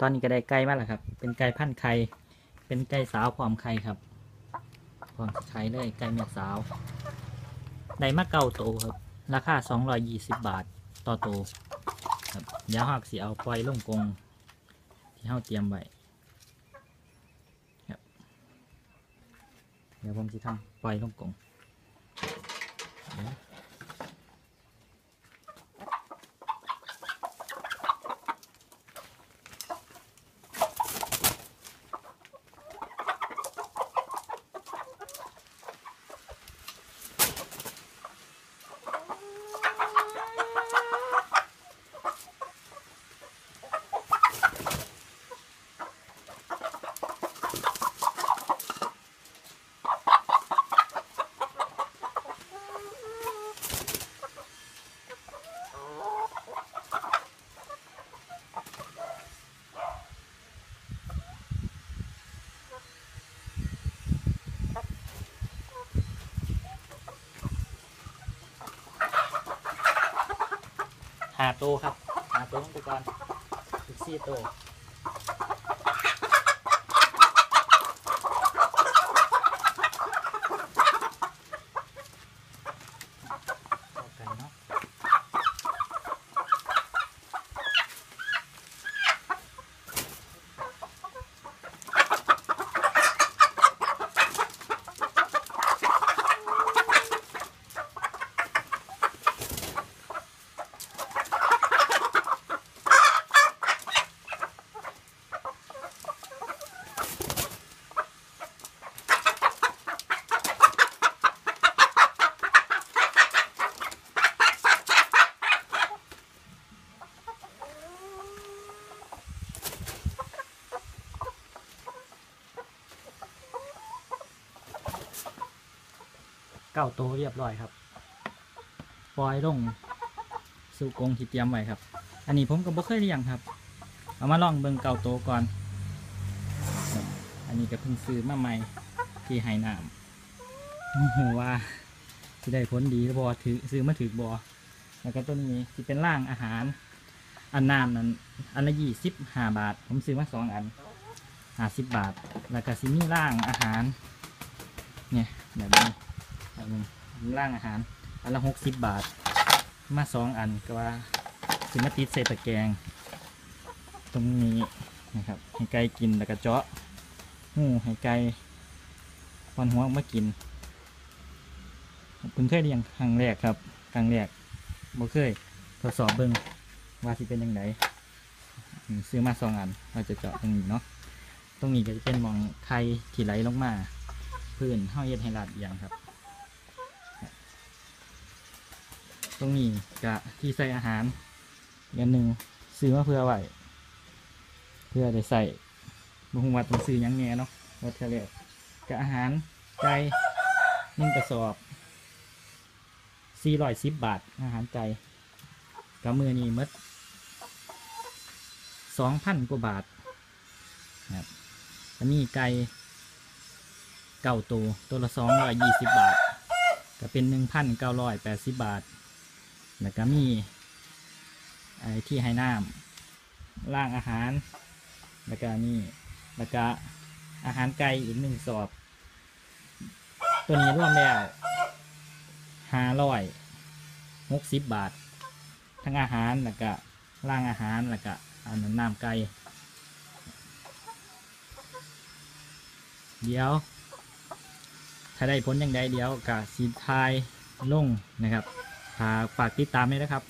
ตอนนี้ก็ได้ไก่มาแล้วครับ เป็นไก่พันธ์ไข่ เป็นไก่สาวพร้อมไข่ครับพร้อมใช้เลยไก่แม่สาว ได้มาเก่าโตครับ ราคา220บาทต่อโตวครับเดี๋ยวหักสิเอาปล่อยลงกงที่เฮาเตรียมไว้ครับ เดี๋ยวผมจะทำปล่อยลงกง หาตัวครับหาตัวของอุปกรณ์อีกสี่ตัว เก้าโตวเรียบร้อยครับ ปล่อยลงสู่กรงที่เตรียมไว้ครับ อันนี้ผมก็บ่เคยเลี้ยงครับ เอามาลองเบิ่งเก่าโตวก่อน อันนี้ก็เพิ่งซื้อมาใหม่ที่ไหน้ำโอ้โหว่าที่ได้ผลดีบอถือซื้อมาถือบอแล้วก็ตัวนี้ที่เป็นร่างอาหาร อันน้ำนั้นอันละยี่สิบห้าบาท ผมซื้อมาสองอันห้าสิบบาท แล้วก็ซิมีร่างอาหาร เนี่ยแบบนี้ แบบนี้ร่างอาหาร อันละหกสิบบาท มาสองอันก็ว่าสิมาติดใส่ตะแกรงตรงนี้นะครับให้ไก่กินแล้วก็เจาะหูให้ไก่ปอนหัวออมากินเพิ่งเคยเลี้ยงครั้งแรกครับครั้งแรกบ่เคยทดสอบเบิ่งว่าสิเป็นยังไงซื้อมาสองอันเราจะเจาะตรงนี้เนาะตรงนี้ก็จะเป็นหมองไข่ที่ไหลลงมา พื้นห้าเย็ดให้ลาดเอียงครับ ตรงนี้กะที่ใส่อาหารอีกอันหนึ่งซื้อมาเพื่อไว้เพื่อได้ใส่บุหงวัดต้องซื้อยังแง่เนาะวัดเทเลกะอาหารไก่นึ่งกระสอบสี่ร้อยสิบบาท อาหารไก่กับมือนี้หมดสองพันกว่าบาทครับจะมีไก่เก่าตัวตัวละสองร้อยยี่สิบบาท ก็เป็นหนึ่งพันเก้าร้อยแปดสิบบาท แล้วก็มีไอ้ที่ให้น้ำล่างอาหาร แล้วก็นี่แล้วก็อาหารไก่อีกหนึ่งสอบ ตัวนี้รวมแล้วห้าร้อยหกสิบบาท ทั้งอาหารแล้วก็ล่างอาหารแล้วก็อันนั้นน้ำไก่เดี๋ยว ถ้าได้ผลยังไงเดี๋ยวกับสีทายลงนะครับ ฝากติดตามด้วยนะครับ